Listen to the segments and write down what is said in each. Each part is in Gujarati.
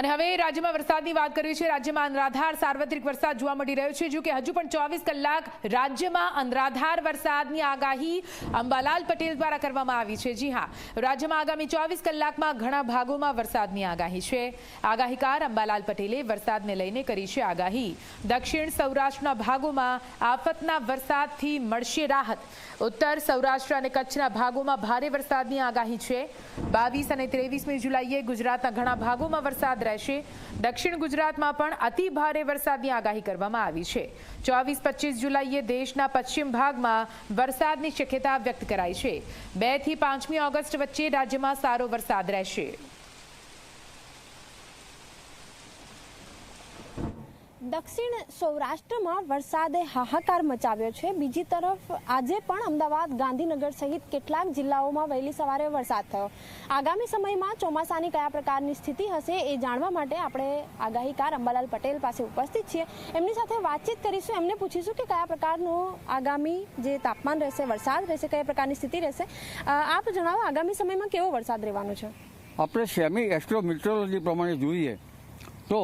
અને હવે રાજ્યમાં વરસાદની વાત કરીએ છીએ. રાજ્યમાં અનરાધાર સાર્વત્રિક વરસાદ જોવા મળી રહ્યો છે જો કે હજુ પણ ચોવીસ કલાક રાજ્યમાં અનરાધાર વરસાદની આગાહી અંબાલાલ પટેલ દ્વારા કરવામાં આવી છે. જી હા, રાજ્યમાં આગામી ચોવીસ કલાકમાં ઘણા ભાગોમાં વરસાદની આગાહી છે. આગાહીકાર અંબાલાલ પટેલે વરસાદને લઈને કરી છે આગાહી. દક્ષિણ સૌરાષ્ટ્રના ભાગોમાં આફતના વરસાદથી મળશે રાહત. ઉત્તર સૌરાષ્ટ્ર અને કચ્છના ભાગોમાં ભારે વરસાદની આગાહી છે. બાવીસ અને ત્રેવીસમી જુલાઈએ ગુજરાતના ઘણા ભાગોમાં વરસાદ રહેશે. દક્ષિણ ગુજરાતમાં પણ અતિ ભારે વરસાદની આગાહી કરવામાં આવી છે. ચોવીસ પચીસ જુલાઈએ દેશના પશ્ચિમ ભાગમાં વરસાદની શક્યતા વ્યક્ત કરાઈ છે. બેથી પાંચમી ઓગસ્ટ વચ્ચે રાજ્યમાં સારો વરસાદ રહેશે. દક્ષિણ સૌરાષ્ટ્રમાં વરસાદે હાહાકાર મચાવ્યો છે. બીજી તરફ આજે પણ અમદાવાદ, ગાંધીનગર સહિત કેટલાક જિલ્લાઓમાં વહેલી સવારે વરસાદ થયો. આગામી સમયમાં ચોમાસાની કયા પ્રકારની સ્થિતિ હશે એ જાણવા માટે આપણે આગાહીકાર અંબાલાલ પટેલ પાસે ઉપસ્થિત છીએ. એમની સાથે વાતચીત કરીશું. એમને પૂછીશું કે કયા પ્રકારનું આગામી જે તાપમાન રહેશે, વરસાદ રહેશે, કયા પ્રકારની સ્થિતિ રહેશે. આપ જણાવો, આગામી સમયમાં કેવો વરસાદ રહેવાનો છે? આપણે સેમી એસ્ટ્રો મીટરોલોજી પ્રમાણે જોઈએ તો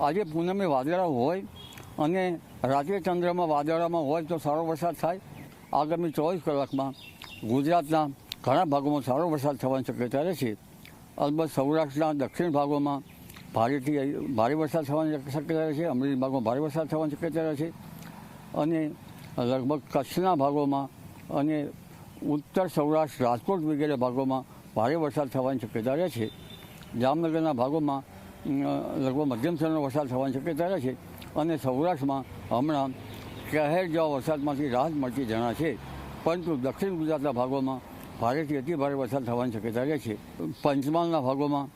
આજે પૂનમે વાદળા હોય અને રાત્રે ચંદ્રમાં વાદળામાં હોય તો સારો વરસાદ થાય. આગામી ચોવીસ કલાકમાં ગુજરાતના ઘણા ભાગોમાં સારો વરસાદ થવાની શક્યતા રહેશે. અલબત્ત સૌરાષ્ટ્રના દક્ષિણ ભાગોમાં ભારેથી ભારે વરસાદ થવાની શક્યતા રહેશે. અમરેલી ભાગમાં ભારે વરસાદ થવાની શક્યતા રહેશે. અને લગભગ કચ્છના ભાગોમાં અને ઉત્તર સૌરાષ્ટ્ર રાજકોટ વગેરે ભાગોમાં ભારે વરસાદ થવાની શક્યતા રહે છે જામનગરના ભાગોમાં લગભગ મધ્યમ સ્તરનો વરસાદ થવાની શક્યતા રહે છે અને સૌરાષ્ટ્રમાં હમણાં કહેર જેવા વરસાદમાંથી રાહત મળતી જણા છે પરંતુ દક્ષિણ ગુજરાતના ભાગોમાં ભારેથી અતિ ભારે વરસાદ થવાની શક્યતા રહે છે પંચમહાલના ભાગોમાં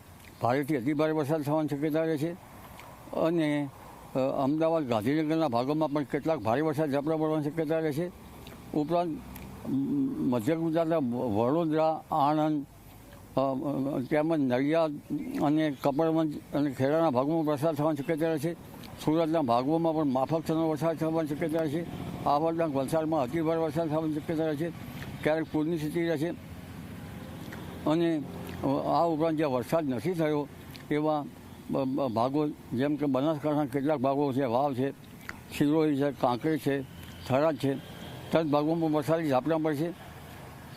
ભારેથી અતિ ભારે વરસાદ થવાની શક્યતા રહે છે અને અમદાવાદ ગાંધીનગરના ભાગોમાં પણ કેટલાક ભારે વરસાદ ઝાપટા પડવાની શક્યતા રહે છે ઉપરાંત મધ્ય ગુજરાતના વડોદરા, આણંદ તેમજ નડિયાદ અને કપડવંજ અને ખેડાના ભાગોમાં વરસાદ થવાની શક્યતા છે. સુરતના ભાગોમાં પણ માફક થવાનો વરસાદ થવાની શક્યતા છે. આ વખતના વલસાડમાં અતિભાર વરસાદ થવાની શક્યતા છે. ક્યારેક પૂરની સ્થિતિ રહેશે અને આ ઉપરાંત જ્યાં વરસાદ નથી થયો, એવા ભાગો જેમ કે બનાસકાંઠાના કેટલાક ભાગો છે, વાવ છે સિરોહી છે, કાંકરી છે, થરાદ છે તદ ભાગોમાં વરસાદી ઝાપટા પડશે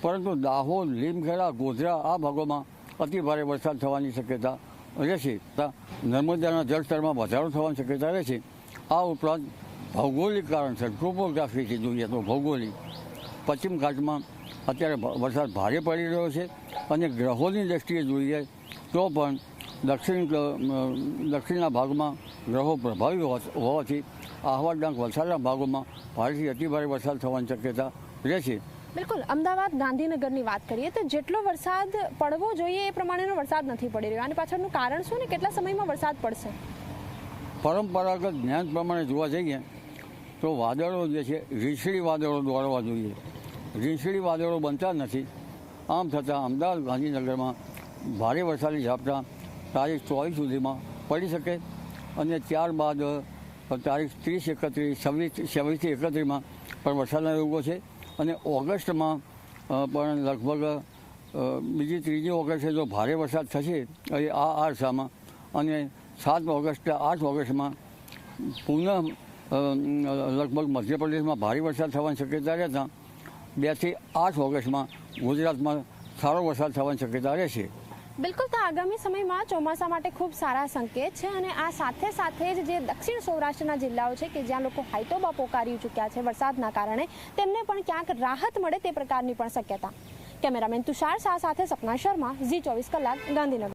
પરંતુ દાહોદ, લીમખેડા, ગોધરા આ ભાગોમાં અતિ ભારે વરસાદ થવાની શક્યતા રહેશે. નર્મદાના જળસ્તરમાં વધારો થવાની શક્યતા રહેશે. આ ઉપરાંત ભૌગોલિક કારણસર ટ્રોપોગ્રાફીથી જોઈએ તો ભૌગોલિક પશ્ચિમ ઘાટમાં અત્યારે વરસાદ ભારે પડી રહ્યો છે અને ગ્રહોની દ્રષ્ટિએ જોઈએ તો પણ દક્ષિણ દક્ષિણના ભાગમાં ગ્રહો પ્રભાવી હોવા- હોવાથી આહવા ડાંગ વલસાડના ભાગોમાં ભારેથી અતિભારે વરસાદ થવાની શક્યતા રહેશે. બિલકુલ, અમદાવાદ ગાંધીનગરની વાત કરીએ તો જેટલો વરસાદ પડવો જોઈએ એ પ્રમાણેનો વરસાદ નથી પડી રહ્યો. આની પાછળનું કારણ શું ને કેટલા સમયમાં વરસાદ પડશે? પરંપરાગત જ્ઞાન પ્રમાણે જોવા જઈએ તો વાદળો જે છે, રીંછડી વાદળો દોડવા જોઈએ. રીંછડી વાદળો બનતા નથી. આમ છતાં અમદાવાદ ગાંધીનગરમાં ભારે વરસાદી ઝાપટા તારીખ ચોવીસ સુધીમાં પડી શકે અને ત્યારબાદ તારીખ ત્રીસ એકત્રીસ, છવ્વીસ, છવ્વીસથી એકત્રીસમાં પણ વરસાદના યોગો છે. અને ઓગસ્ટમાં પણ લગભગ બીજી ત્રીજી ઓગસ્ટે જો ભારે વરસાદ થશે એ આ આરસામાં અને સાત ઓગસ્ટ, આઠ ઓગસ્ટમાં પુનઃ લગભગ મધ્યપ્રદેશમાં ભારે વરસાદ થવાની શક્યતા રહેતા બેથી આઠ ઓગસ્ટમાં ગુજરાતમાં સારો વરસાદ થવાની શક્યતા રહેશે. બિલકુલ, તો આગામી સમયમાં ચોમાસા માટે ખૂબ સારા સંકેત છે અને આ સાથે સાથે જ જે દક્ષિણ સૌરાષ્ટ્રના જિલ્લાઓ છે કે જ્યાં લોકો હાઈતોબા પોકારી ચૂક્યા છે વરસાદના કારણે, તેમને પણ ક્યાંક રાહત મળે તે પ્રકારની પણ શક્યતા. કેમેરામેન તુષાર શાહ સાથે સપના શર્મા, ઝી ચોવીસ કલાક, ગાંધીનગર.